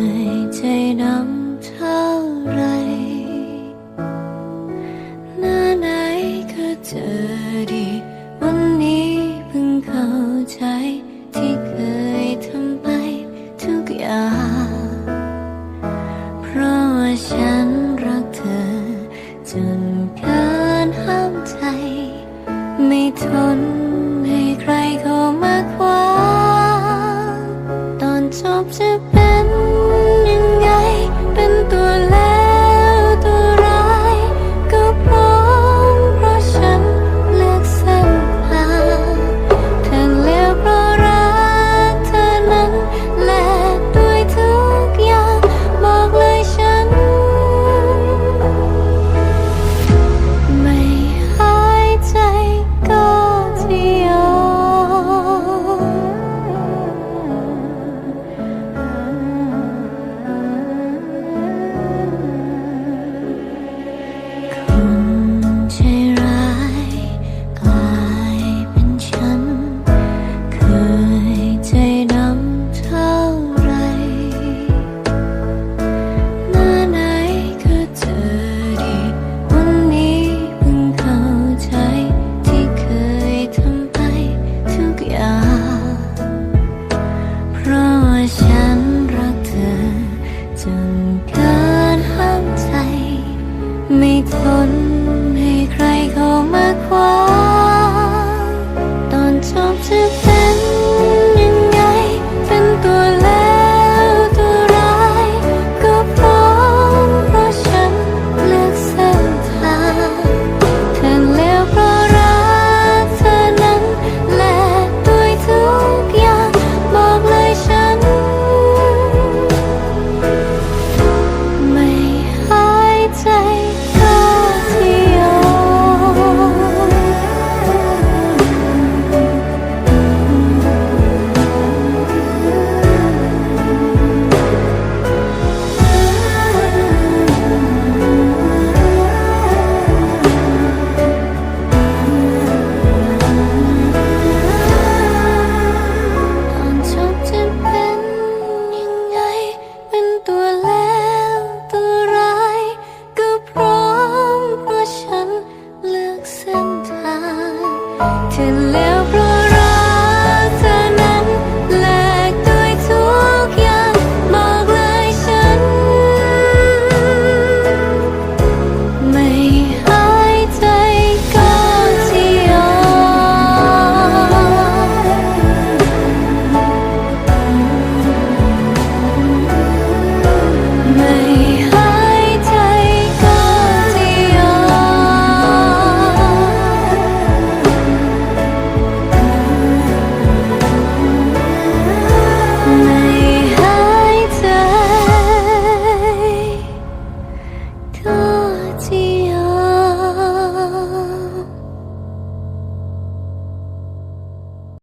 นื่ใจดำเท่าไรหน้าไหนก็เจอดี วันนี้เพิ่งเข้าใจที่เคยทำไปทุกอย่าง เพราะว่าฉันรักเธอ จนกินห้ามใจ ไม่ทน ทนให้ใครเข้ามาคว้าตอนจบจะ